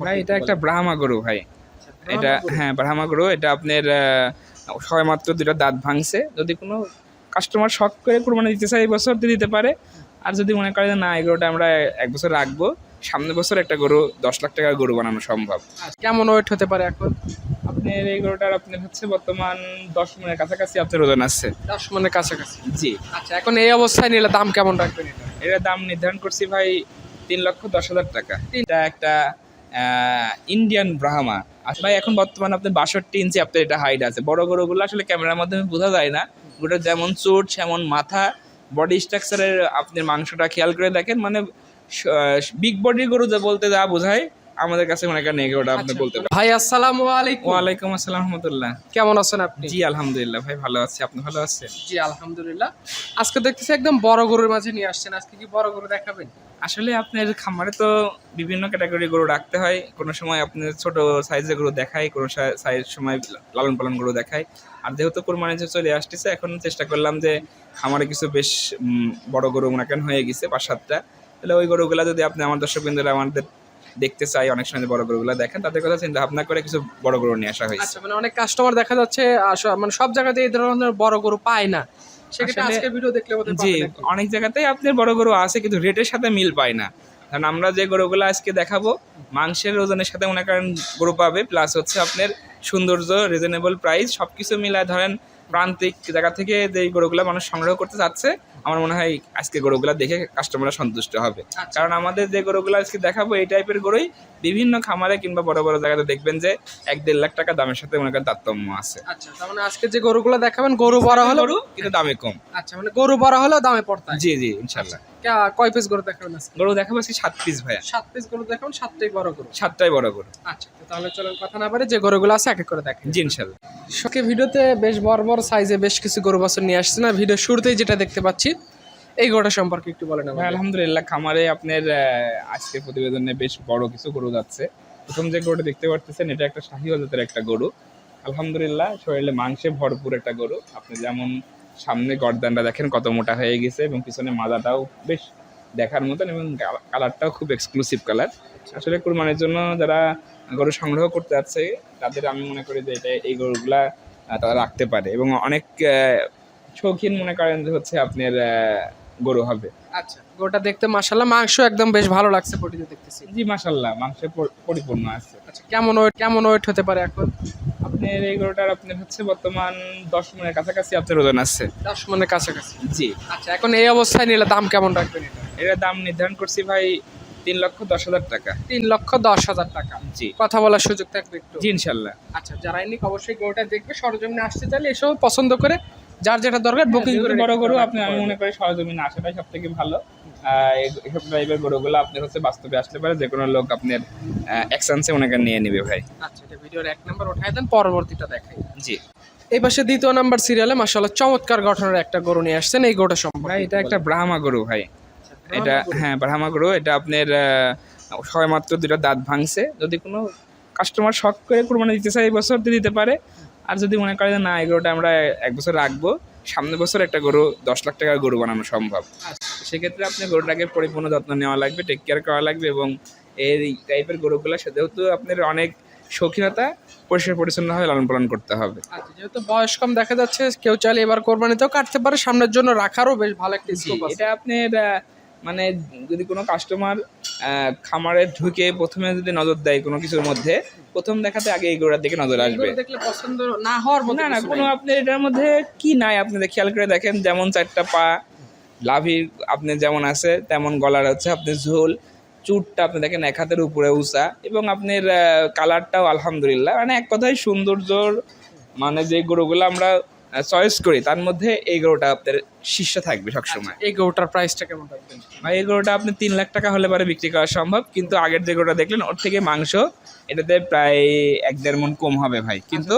ভাই এটা একটা ব্রাহ্মা গরু ভাই। এটা হ্যাঁ ব্রাহ্মা গরু এটা আপনার আহ, সবেমাত্র দুটো দাঁত ভাঙছে। যদি কোনো কাস্টমার শখ করে কোরবানি দিতে চায় এই বছর দিয়ে দিতে পারে। আর যদি মনে করে না এই গরুটা আমরা এক বছর রাখব সামনের বছর একটা গরু দশ লাখ টাকার গরু বানানো সম্ভব। আচ্ছা, কেমন ওয়েট হতে পারে এখন? আপনার এই গরুটার আপনার হচ্ছে বর্তমান দশ মনের কাছাকাছি আপনার ওজন আছে। দশ মনের কাছাকাছি? জি। আচ্ছা এখন এই অবস্থায় নিলে দাম কেমন রাখবেন এটা? দাম নির্ধারণ করছি ভাই তিন লক্ষ দশ হাজার টাকা। এটা একটা ইন্ডিয়ান ব্রাহ্মা আর ভাই, এখন বর্তমানে আপনার বাষট্টি ইঞ্চি আপনার এটা হাইট আছে। বড় গরুগুলো আসলে ক্যামেরার মাধ্যমে বোঝা যায় না। ওটা যেমন চোট, সেমন মাথা বডি স্ট্রাকচারের আপনি মাংসটা খেয়াল করে দেখেন। মানে বিগ বডির গরু যা বলতে যা বোঝায় আমাদের কাছে মনে করেন গরুটা আপনি আচ্ছা, বলতে পারেন। ভাই আসসালামু আলাইকুম। ওয়ালাইকুম আসসালাম রহমতুল্লাহ। কেমন আছেন আপনি? জি আলহামদুলিল্লাহ ভাই ভালো আছি। আপনি ভালো আছেন? জি আলহামদুলিল্লাহ। আজকে দেখতেছি একদম বড় গরুর মাঝে নিয়ে আসছেন। আজকে কি বড় গরু দেখাবেন? আসলে আপনার খামারে তো বিভিন্ন ক্যাটাগরি গরু রাখতে হয়। কোনো সময় আপনার ছোট সাইজের গরু দেখায় কোনো সাইজ সময় লালন পালন গরু দেখায় আর যেহেতু কোরবানি যে চলে আসতেছে এখন চেষ্টা করলাম যে খামারে কিছু বেশ বড় গরু মনে হয়ে গেছে পাঁচ সাতটা। তাহলে ওই গরুগুলা যদি আপনি আমার দর্শক বিন্দুরা আমাদের দেখতে চাই অনেক সময় বড় গরুগুলা দেখেন তাদের কথা চিন্তা ভাবনা করে কিছু বড় গরু নিয়ে আসা হয়েছে। আচ্ছা মানে অনেক কাস্টমার দেখা যাচ্ছে মানে সব জায়গাতে এই ধরনের বড় গরু পায় না। জি অনেক জায়গাতেই আপনার বড় গরু আছে কিন্তু রেটের সাথে মিল পায় না। কারণ আমরা যে গরুগুলো আজকে দেখাবো মাংসের ওজনের সাথে মনে করেন গরু পাবে প্লাস হচ্ছে আপনার সৌন্দর্য রিজনেবল প্রাইস সব কিছু মিলায় ধরেন প্রান্তিক জায়গা থেকে যে গরুগুলো মানুষ সংগ্রহ করতে চাচ্ছে আমার মনে হয় আজকে গরুগুলো দেখে কাস্টমাররা সন্তুষ্ট হবে। আচ্ছা। কারণ আমাদের যে গরুগুলো আজকে দেখাবো এই টাইপের গরুই বিভিন্ন খামারে কিংবা বড় বড় জায়গাতে দেখবেন যে এক দেড় লাখ টাকা দামের সাথে মনে করেন তারতম্য আছে। আচ্ছা তার মানে আজকে যে গরুগুলো দেখাবেন গরু বড় হলো গরু কিন্তু দামে কম। আচ্ছা মানে গরু বড় হলেও দামে পড়তে জি জি ইনশাল্লাহ কে- কয় পিস গরু দেখাবেন আজকে? গরু দেখাবো আজকে সাত পিস ভাইয়া। সাত পিস গরু দেখাবেন সাতটাই বড় গরু। সাতটাই বড় গরু। আচ্ছা তাহলে চলেন কথা না পারে যে গরুগুলো আছে এক এক করে দেখেন জি ইনশাল্লাহ শোকে ভিডিওতে বেশ বড় বড় সাইজে বেশ কিছু গরু বাছুর নিয়ে আসছে না। ভিডিও শুরুতেই যেটা দেখতে পাচ্ছি এই গরুটা সম্পর্কে একটু বলেন ভাই, আলহামদুলিল্লাহ খামারে আপনার আজকের প্রতিবেদনে বেশ বড় কিছু গরু যাচ্ছে। প্রথম যে গরুটা দেখতে পারতেছেন এটা একটা শাহি জাতের একটা গরু। আলহামদুলিল্লাহ শরীরে মাংসে ভরপুর একটা গরু। আপনি যেমন সামনে গর্দানটা দেখেন কত মোটা হয়ে গেছে এবং পিছনে মাদাটাও বেশ দেখার মতন এবং কালারটাও খুব এক্সক্লুসিভ কালার আসলে কুরবানির জন্য যারা গরু সংগ্রহ করতে যাচ্ছে তাদের আমি মনে করি যে এটা এই গরুগুলা তারা রাখতে পারে। এবং অনেক শৌখিন মনে করেন যে হচ্ছে আপনার গরু হবে। আচ্ছা গরুটা দেখতে মাশাল্লাহ মাংস একদম বেশ ভালো লাগছে বডিতে দেখতেছি। জি মাশাল্লাহ মাংসে পরিপূর্ণ আছে। আচ্ছা কেমন ওয়েট কেমন ওয়েট হতে পারে এখন? আপনার এই গরুটার আপনার হচ্ছে বর্তমান দশ মনের কাছাকাছি আপনার ওজন আছে। দশ মনের কাছাকাছি। জি। আচ্ছা এখন এই অবস্থায় নিলে দাম কেমন রাখবেন এটা? এটার দাম নির্ধারণ করছি ভাই তিন লক্ষ দশ হাজার টাকা। তিন লক্ষ দশ হাজার টাকা। জি। কথা বলার সুযোগ থাকবে একটু। জি ইনশাল্লাহ আচ্ছা যারা এনে অবশ্যই গরুটা দেখবে সরজমিনে আসতে চাইলে এসব পছন্দ করে যার যেটা দরকার বুকিং করে বড় গরু আপনি আমি মনে করি সরজমিনে আসাটাই সব থেকে ভালো এই- এইসব টাইপের গরুগুলো আপনার হচ্ছে বাস্তবে আসতে পারে যে কোনো লোক আপনার এক্সচেঞ্জে ওনাকে নিয়ে নেবে ভাই। আচ্ছা এটা ভিডিওর এক নাম্বার উঠাই দেন পরবর্তীটা দেখাই। জি। এই পাশে দ্বিতীয় নাম্বার সিরিয়ালে মাশাআল্লাহ চমৎকার গঠনের একটা গরু নিয়ে আসছেন এই গরুটা সম্পর্কে ভাই এটা একটা ব্রাহ্মা গরু ভাই। এটা হ্যাঁ ব্রাহ্মা গরু। এটা আপনার আহ, সবেমাত্র দুটো দাঁত ভাঙছে। যদি কোনো কাস্টমার শখ করে কোরবানি দিতে চায় এই বছর দিতে পারে। আর যদি মনে করে না এই গরুটা আমরা এক বছর রাখব সামনের বছর একটা গরু দশ লাখ টাকার গরু বানানো সম্ভব। সেক্ষেত্রে আপনি গরুটাকে পরিপূর্ণ যত্ন নেওয়া লাগবে টেক কেয়ার করা লাগবে এবং এই টাইপের গরুগুলোর সেহেতু আপনার অনেক শৌখিনতা পরিষ্কার পরিচ্ছন্নভাবে লালন পালন করতে হবে আচ্ছা যেহেতু বয়স কম দেখা যাচ্ছে কেউ চাইলে এবার কোরবানিতেও কাটতে পারে সামনের জন্য রাখারও বেশ ভালো একটা স্কোপ এটা আপনার মানে যদি কোনো কাস্টমার খামারে ঢুকে প্রথমে যদি নজর দেয় কোনো কিছুর মধ্যে প্রথম দেখাতে আগে এই গরুটার দিকে নজর আসবে। দেখলে পছন্দ না হওয়ার না না কোনো আপনি এটার মধ্যে কি নাই আপনি খেয়াল করে দেখেন যেমন চারটা পা লাভির আপনি যেমন আছে তেমন গলার হচ্ছে আপনি ঝোল চুটটা আপনি দেখেন এক হাতের উপরে উঁচা এবং আপনার কালারটাও আলহামদুলিল্লাহ। মানে এক কথায় সৌন্দর্যর মানে যে গরুগুলো আমরা চয়েস করি তার মধ্যে এই গরুটা আপনার শীর্ষে থাকবে সবসময়। এই গরুটার প্রাইসটা কেমন ভাই এই গরুটা আপনি তিন লাখ টাকা হলে পরে বিক্রি করা সম্ভব কিন্তু আগের যে গরুটা দেখলেন ওর থেকে মাংস এটাতে প্রায় এক দেড় মন কম হবে ভাই। কিন্তু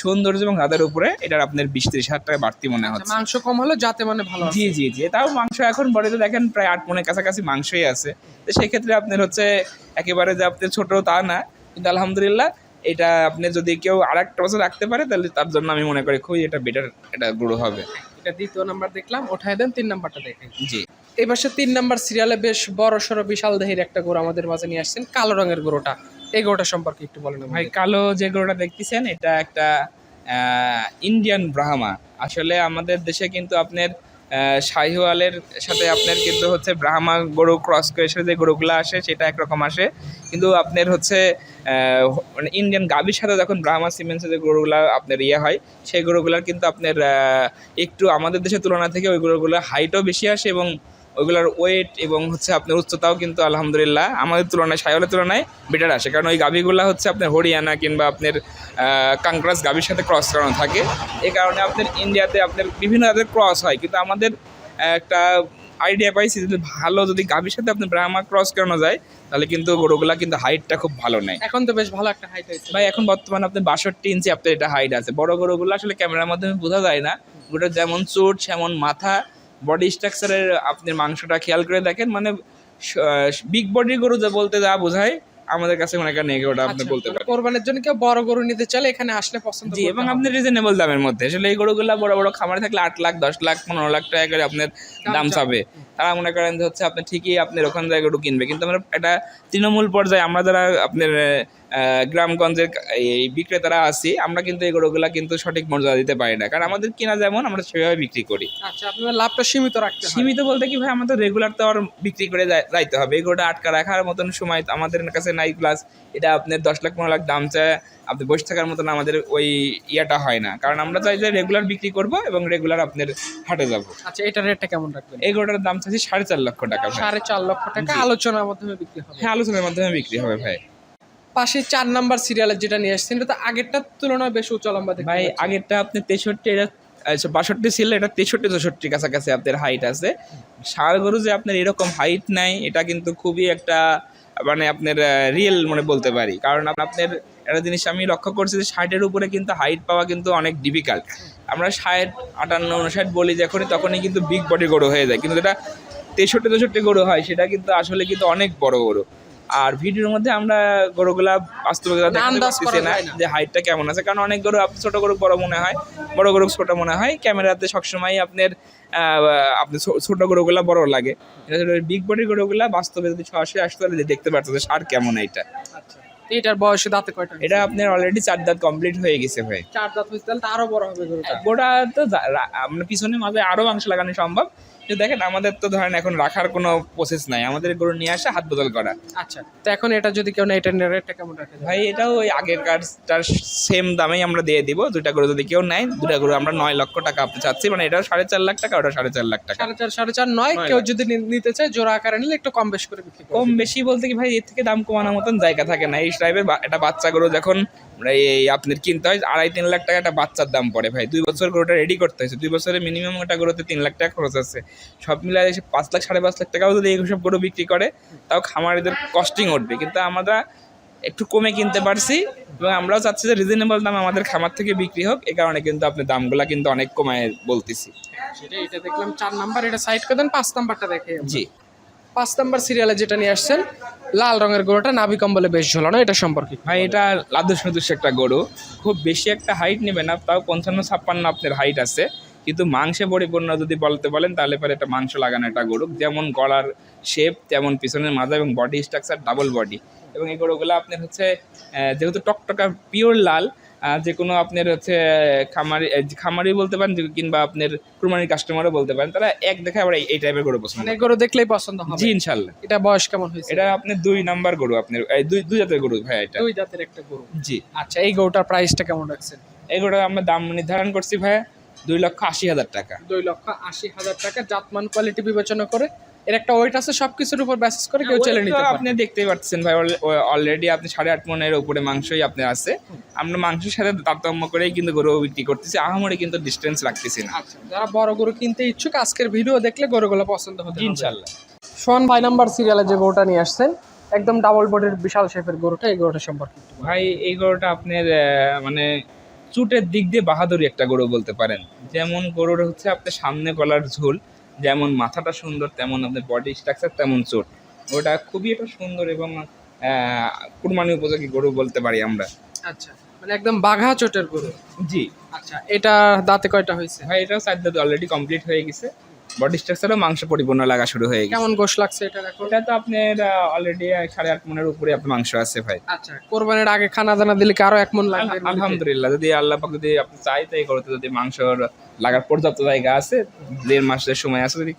সৌন্দর্য এবং দাদার উপরে এটার আপনার বিশ ত্রিশ হাজার টাকা বাড়তি মনে আচ্ছা, হচ্ছে। মাংস কম হলে যাতে মানে ভালো। জি জি জি তাও মাংস এখন বড়িতে দেখেন প্রায় আট মনের কাছাকাছি মাংসই আছে। তো সেক্ষেত্রে আপনার হচ্ছে একেবারে যে আপনি ছোট তা না কিন্তু আলহামদুলিল্লাহ এটা আপনি যদি কেউ আর একটা বছর রাখতে পারে তাহলে তার জন্য আমি মনে করি খুবই এটা বেটার এটা গরু হবে। এটা দ্বিতীয় নাম্বার দেখলাম ওঠাই দেন তিন নাম্বারটা দেখেন। জি। এই পাশে তিন নাম্বার সিরিয়ালে বেশ বড় সড়ো বিশাল দেহের একটা গরু আমাদের মাঝে নিয়ে আসছেন কালো রঙের গরুটা। এই গরুটা সম্পর্কে একটু বলেন ভাই কালো যে গরুটা দেখতেছেন এটা একটা ইন্ডিয়ান ব্রাহ্মা আসলে আমাদের দেশে কিন্তু আপনার শাহিওয়ালের সাথে আপনার কিন্তু হচ্ছে ব্রাহ্মা গরু ক্রস করে যে গরুগুলো আসে, সেটা একরকম আসে। কিন্তু আপনার হচ্ছে মানে ইন্ডিয়ান গাভীর সাথে যখন ব্রাহ্মা সিমেন্সের যে গরুগুলো আপনার ইয়ে হয়, সেই গরুগুলার কিন্তু আপনার একটু আমাদের দেশের তুলনা থেকে ওই গরুগুলোর হাইটও বেশি আসে এবং ওইগুলোর ওয়েট এবং হচ্ছে আপনার উচ্চতাও কিন্তু আলহামদুলিল্লাহ আমাদের তুলনায় সায়লের তুলনায় বেটার আসে। কারণ ওই গাভীগুলো হচ্ছে আপনার হরিয়ানা কিংবা আপনার কাংক্রাস গাভীর সাথে ক্রস করানো থাকে। এ কারণে আপনার ইন্ডিয়াতে আপনার বিভিন্ন জাতের ক্রস হয়। কিন্তু আমাদের একটা আইডিয়া পাইছি যদি ভালো যদি গাভীর সাথে আপনার ব্রাহ্মা ক্রস করানো যায় তাহলে কিন্তু গরুগুলা কিন্তু হাইটটা খুব ভালো নেয়। এখন তো বেশ ভালো একটা হাইট হয়েছে। ভাই এখন বর্তমানে আপনার বাষট্টি ইঞ্চি আপনার এটা হাইট আছে। বড় গরুগুলো আসলে ক্যামেরার মাধ্যমে বোঝা যায় না। ওটা যেমন চোট সেমন মাথা বডি স্ট্রাকচারের আপনি মাংসটা খেয়াল করে দেখেন মানে বিগ বডি গরু যা বলতে যা বোঝায় আমাদের কাছে মনে করেন গরুটা আপনি আচ্ছা, বলতে পারেন। কোরবানির জন্য কেউ বড় গরু নিতে চাইলে এখানে আসলে পছন্দ জি এবং আপনি রিজনেবল দামের মধ্যে আসলে এই গরুগুলা বড় বড় খামারে থাকলে আট লাখ দশ লাখ পনেরো লাখ টাকা করে আপনার দাম চাবে। তারা মনে করেন যে হচ্ছে আপনি ঠিকই আপনার ওখান থেকে গরু কিনবে কিন্তু আমরা এটা তৃণমূল পর্যায়ে আমরা যারা আপনার গ্রামগঞ্জের এই বিক্রেতারা আছি আমরা কিন্তু এই গরুগুলা কিন্তু সঠিক মর্যাদা দিতে পারি না। কারণ আমাদের কিনা যেমন আমরা সেভাবে বিক্রি করি। আচ্ছা লাভটা সীমিত রাখতে সীমিত বলতে কি ভাই আমাদের রেগুলার তো আর বিক্রি করে যাইতে হবে। এই গরুটা আটকা রাখার মতন সময় আমাদের কাছে নাই প্লাস এটা আপনার দশ লাখ পনেরো লাখ দাম চায় আপনি বসে থাকার মতন আমাদের ওই ইয়েটা হয় না। কারণ আমরা চাই যে রেগুলার বিক্রি করব এবং রেগুলার আপনার হাটে যাব। আচ্ছা এটা রেটটা কেমন রাখবেন? এই গরুটার দাম চাইছি সাড়ে চার লক্ষ টাকা সাড়ে চার লক্ষ টাকা আলোচনার মাধ্যমে বিক্রি হবে। হ্যাঁ আলোচনার মাধ্যমে বিক্রি হবে ভাই। পাশে চার নাম্বার সিরিয়ালের যেটা নিয়ে আসছেন এটা তো আগেরটার তুলনায় বেশ উচ্চ লম্বা ভাই আগেরটা আপনি তেষট্টি এটা আচ্ছা, বাষট্টি ছিল এটা তেষট্টি চৌষট্টির কাছাকাছি আপনার হাইট আছে। ষাড় গরু যে আপনার এরকম হাইট নাই এটা কিন্তু খুবই একটা মানে আপনার রিয়েল মানে বলতে পারি। কারণ আপনার একটা জিনিস আমি লক্ষ্য করছি যে ষাটের উপরে কিন্তু হাইট পাওয়া কিন্তু অনেক ডিফিকাল্ট আমরা ষাট আটান্ন উনষাট বলি যখনই তখনই কিন্তু বিগ বডি গরু হয়ে যায়। কিন্তু যেটা তেষট্টি তেষট্টি গরু হয় সেটা কিন্তু আসলে কিন্তু অনেক বড় গরু। আর ভিডিওর মধ্যে আমরা গরুগুলা বাস্তবে দেখাতে পারতেছি না যে হাইটটা কেমন আছে। কারণ অনেক গরু ছোট গরু বড় মনে হয়। বড় গরু ছোট মনে হয়। ক্যামেরাতে সবসময় আপনার আহ, আপনি ছো- ছোট গরুগুলা বড় লাগে। বিগ বডি গরুগুলা বাস্তবে যদি সরাসরি আসতে পারলে দেখতে পারতো যে সার কেমন এইটা। আচ্ছা। এটার বয়সে দাঁতে কয়টা এটা আপনার অলরেডি চার দাঁত কমপ্লিট হয়ে গেছে ভাই। চার দাঁত হয়েছে তাহলে আরও বড় হবে গরুটা। গোটা তো আপনার পিছনে মাঝে আরও মাংস লাগানো সম্ভব। দেখেন আমাদের তো ধরেন এখন রাখার কোনো প্রসেস নাই। আমাদের গরু নিয়ে আসা হাত বদল করা। আচ্ছা তো এখন এটা যদি কেউ না এটা রেটটা কেমন রাখে ভাই এটাও ওই আগের কার্ডটার সেম দামেই আমরা দিয়ে দিব। দুইটা গরু যদি কেউ নেয় দুটা গরু আমরা নয় লক্ষ টাকা আপনি চাচ্ছি। মানে এটাও সাড়ে চার লাখ টাকা ওটা সাড়ে চার লাখ টাকা। সাড়ে চার সাড়ে চার নয় নয় কেউ যদি নিতে চায় জোড়া আকারে নিলে একটু কম বেশ করে বিক্রি কম বেশি বলতে কি ভাই এর থেকে দাম কমানোর মতন জায়গা থাকে না। এই টাইপের এটা বাচ্চা গরু যখন এই আপনার কিনতে হয় আড়াই তিন লাখ টাকা একটা বাচ্চার দাম পড়ে ভাই। দুই বছর গরুটা রেডি করতে হয়েছে। দুই বছরে মিনিমাম একটা গরুতে তিন লাখ টাকা খরচ আছে। সব মিলাই এসে পাঁচ লাখ সাড়ে পাঁচ লাখ টাকাও যদি এইসব গরু বিক্রি করে তাও খামারিদের কস্টিং উঠবে। কিন্তু আমরা একটু কমে কিনতে পারছি এবং আমরাও চাচ্ছি যে রিজনেবল দাম আমাদের খামার থেকে বিক্রি হোক। এ কারণে কিন্তু আপনি দামগুলা কিন্তু অনেক কমায় বলতেছি। সেটা এটা দেখলাম চার নাম্বার এটা সাইড করে দেন পাঁচ নাম্বারটা দেখে জি। পাঁচ নাম্বার সিরিয়ালে যেটা নিয়ে আসছেন, লাল রঙের গরুটা নাভি কম্বলে বেশ ঝোলানো, এটা সম্পর্কে ভাই, এটা লাদুস নদুস একটা গরু। খুব বেশি একটা হাইট নেবে না, তাও পঞ্চান্ন ছাপ্পান্ন আপনার হাইট আছে। কিন্তু মাংসে পরিপূর্ণ যদি বলতে বলেন, তাহলে পরে একটা মাংস লাগানো একটা গরু। যেমন গলার শেপ তেমন পিছনের মাজা এবং বডি স্ট্রাকচার ডাবল বডি এবং এই গরুগুলো আপনার হচ্ছে যেহেতু টকটকা পিওর লাল যে কোনো আপনার হচ্ছে খামারি খামারি বলতে পারেন কিংবা আপনার কুরবানির কাস্টমারও বলতে পারেন তারা এক দেখে আবার এই- এই টাইপের গরু পছন্দ মানে গরু দেখলেই পছন্দ হবে। জি ইনশাল্লাহ এটা বয়স কেমন হয়েছে? এটা আপনার দুই নাম্বার গরু আপনার এই দুই দুই জাতের গরু ভাই এটা। দুই জাতের একটা গরু। জি। আচ্ছা এই গরুটার প্রাইসটা কেমন রাখছেন? এগুলো আমরা দাম নির্ধারণ করছি ভাইয়া দুই লক্ষ আশি হাজার টাকা। দুই লক্ষ আশি হাজার টাকা। জাতমান কোয়ালিটি বিবেচনা করে এর একটা ওয়েট আছে সবকিছুর উপর ব্যাসেস করে কেউ চলে নিতে আপনি দেখতেই পাচ্ছেন ভাই অলরেডি আপনি সাড়ে আট মনের উপরে মাংসই আপনার আছে। আমরা মাংসের সাথে তারতম্য করেই কিন্তু গরু বিক্রি করতেছি আহামরি কিন্তু ডিস্টেন্স রাখতেছি না। আচ্ছা যারা বড় গরু কিনতে ইচ্ছুক আজকের ভিডিও দেখলে গরুগুলো পছন্দ হবে। ইনশাল্লাহ সোহান ভাই নাম্বার সিরিয়ালে যে গরুটা নিয়ে আসছেন একদম ডাবল বডির বিশাল শেপের গরুটা এই গরুটা সম্পর্কে একটু ভাই এই গরুটা আপনার আহ, মানে চুটের দিক দিয়ে বাহাদুরি একটা গরু বলতে পারেন। যেমন গরুর হচ্ছে আপনার সামনে গলার ঝুল যেমন মাথাটা সুন্দর তেমন আপনার বডি স্ট্রাকচার তেমন চোট। ওটা খুবই একটা সুন্দর এবং আহ, কুরবানি উপযোগী গরু বলতে পারি আমরা। আচ্ছা মানে একদম বাঘা চোটের গরু। জি। আচ্ছা এটা দাঁতে কয়টা হয়েছে? ভাই এটাও চার দাঁত অলরেডি কমপ্লিট হয়ে গেছে। বডি স্ট্রাকচারও মাংস পরিপূর্ণ লাগা শুরু হয়ে গেছে। কেমন গোশ লাগছে এটা এখন? ওটা তো আপনার অলরেডি সাড়ে আট মনের উপরে আপনার মাংস আছে ভাই। আচ্ছা কোরবানির আগে খানা দানা দিলে কি আরও এক মন লাগবে? আলহামদুলিল্লাহ যদি আল্লাহ পাক যদি আপনি চাই তাই করতে যদি মাংসর লাগার পর্যাপ্ত জায়গা আছে দেড় মাসের সময় আছে যদি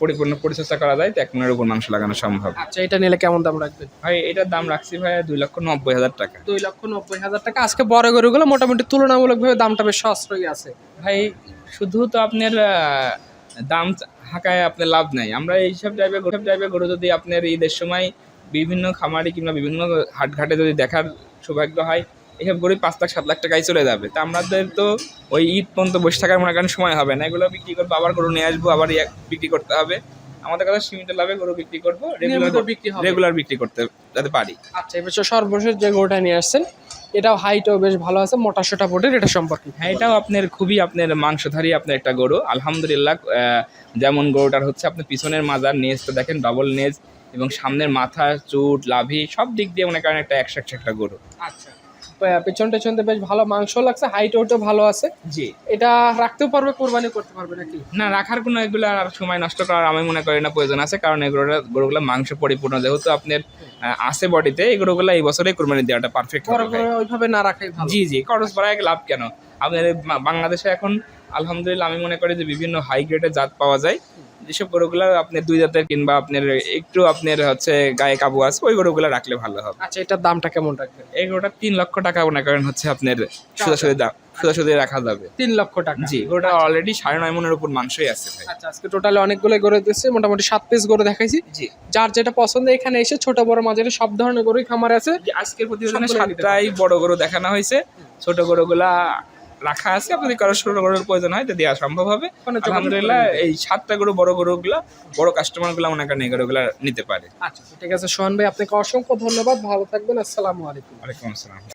পরিপূর্ণ পরিচর্যা করা যায় তো এক মনের উপর মাংস লাগানো সম্ভব। আচ্ছা এটা নিলে কেমন দাম রাখবেন ভাই এটার দাম রাখছি ভাই দুই লক্ষ নব্বই হাজার টাকা। দুই লক্ষ নব্বই হাজার টাকা। আজকে বড় গরুগুলো মোটামুটি তুলনামূলকভাবে দামটা বেশ সাশ্রয়ী আছে। ভাই শুধু তো আপনার দাম হাঁকায় আপনার লাভ নাই। আমরা এইসব টাইপের গরু টাইপের গরু যদি আপনার ঈদের সময় বিভিন্ন খামারি কিংবা বিভিন্ন হাটঘাটে যদি দেখার সৌভাগ্য হয় এইসব গরু পাঁচ লাখ সাত লাখ টাকায় চলে যাবে। তা আমাদের তো ওই ঈদ পর্যন্ত বসে থাকার মনে করেন সময় হবে না। এগুলো বিক্রি করব আবার গরু নিয়ে আসব আবার বিক্রি করতে হবে। আমাদের কাছে সীমিত লাভে গরু বিক্রি করব রেগুলার বিক্রি রেগুলার বিক্রি করতে যাতে পারি। আচ্ছা এবার সর্বশেষ যে গরুটা নিয়ে আসছেন এটাও হাইটও বেশ ভালো আছে মোটা সোটা বোর্ডের এটা সম্পর্কে হ্যাঁ এটাও আপনার খুবই আপনার মাংসধারী আপনার একটা গরু। আলহামদুলিল্লাহ যেমন গরুটার হচ্ছে আপনি পিছনের মাজার নেজ তো দেখেন ডবল নেজ এবং সামনের মাথা চুট লাভি সব দিক দিয়ে মনে করেন একটা একশো একশো একটা গরু। আচ্ছা। পেছন দিয়ে বেশ ভালো মাংস লাগছে হাইট ওটাও ভালো আছে। জি। এটা রাখতেও পারবে কোরবানি করতে পারবে নাকি? না রাখার কোনো এগুলো আর সময় নষ্ট করার আমি মনে করি না প্রয়োজন আছে কারণ এগুলোটা গরুগুলো মাংস পরিপূর্ণ যেহেতু আপনার আছে বডিতে এই গরুগুলো এই বছরে কোরবানি দেওয়াটা পারফেক্ট ওইভাবে না রাখাই জি জি খরচ বাড়ায় লাভ কেন? আপনার বাংলাদেশে এখন আলহামদুলিল্লাহ আমি মনে করি যে বিভিন্ন হাই গ্রেডের জাত পাওয়া যায়। যেসব গরুগুলো আপনার দুই জাতের কিংবা আপনার একটু আপনার হচ্ছে গায়ে কাবু আছে ওই গরুগুলো রাখলে ভালো হবে। আচ্ছা এটার দামটা কেমন রাখবেন? এই গরুটা তিন লক্ষ টাকা মনে করেন হচ্ছে আপনার সোজাসুজি দাম সোজাসুজি রাখা যাবে। তিন লক্ষ টাকা। জি গরুটা অলরেডি সাড়ে নয় মনের উপর মাংসই আছে ভাই। আচ্ছা আজকে টোটালি অনেকগুলো গরু দিচ্ছে মোটামুটি সাত পিস গরু দেখাইছি। জি। যার যেটা পছন্দ এখানে এসে ছোট বড় মাঝারি সব ধরনের গরুই খামার আছে। আজকের প্রতিবেদনে সাতটাই বড় গরু দেখানো হয়েছে। ছোট গরুগুলা রাখা আছে। আপনি কারও ছোটো গরুর প্রয়োজন হয় তো দেওয়া সম্ভব হবে। ওখানে আলহামদুলিল্লাহ এই সাতটা গরু বড় গরুগুলা বড় কাস্টমারগুলা মনে করেন এই গরুগুলা নিতে পারে। আচ্ছা ঠিক আছে। সোহান ভাই আপনাকে অসংখ্য ধন্যবাদ। ভালো থাকবেন। আসসালামু আলাইকুম। ওয়ালাইকুম আসসালাম।